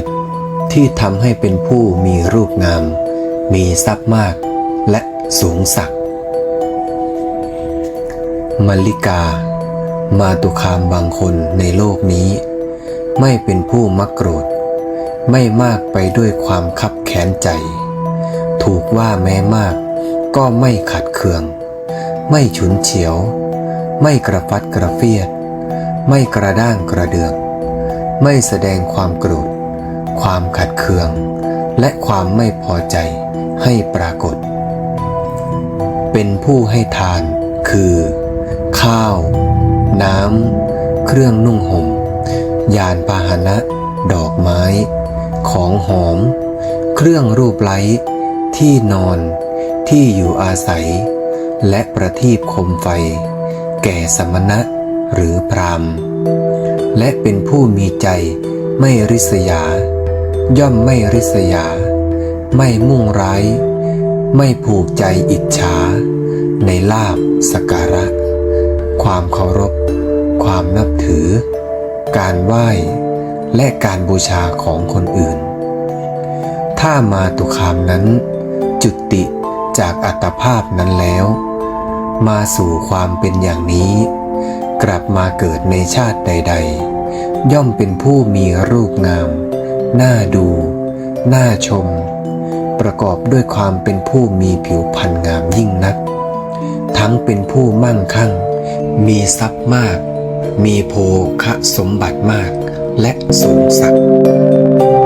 ศ ที่ทำให้เป็นผู้มีรูปงาม มีทรัพย์มาก และสูงสักดิ์มลลิกา มาตุคามบางคนในโลกนี้ ไม่เป็นผู้มักโกรธ ไม่มากไปด้วยความคับแค้นใจ ถูกว่าแม้มาก ก็ไม่ขัดเคือง ไม่ฉุนเฉียว ไม่กระฟัดกระเฟียด ไม่กระด้างกระเดือง ไม่แสดงความโกรธ ความขัดเคือง และความไม่พอใจให้ปรากฏ เป็นผู้ให้ทานคือ ข้าว น้ำ เครื่องนุ่งห่ม ยานพาหนะ ดอกไม้ ของหอม เครื่องรูปไล้ ที่นอน ที่อยู่อาศัย และประทีปคมไฟ แก่สมณะหรือพรามและเป็นผู้มีใจไม่ริษยา ย่อมไม่ริษยา ไม่มุ่งร้าย ไม่ผูกใจอิจฉา ในลาบสการะ ความเคารพ ความนับถือ การไหว้ และการบูชาของคนอื่น ถ้ามาตุคามนั้น จุติจากอัตภาพนั้นแล้ว มาสู่ความเป็นอย่างนี้ กลับมาเกิดในชาติใด ๆ ย่อมเป็นผู้มีรูปงาม น่าดู น่าชม ประกอบด้วยความเป็นผู้มีผิวพรรณงามยิ่งนัก ทั้งเป็นผู้มั่งคั่ง มีทรัพย์มาก มีโภคสมบัติมาก และสูงสักดิ์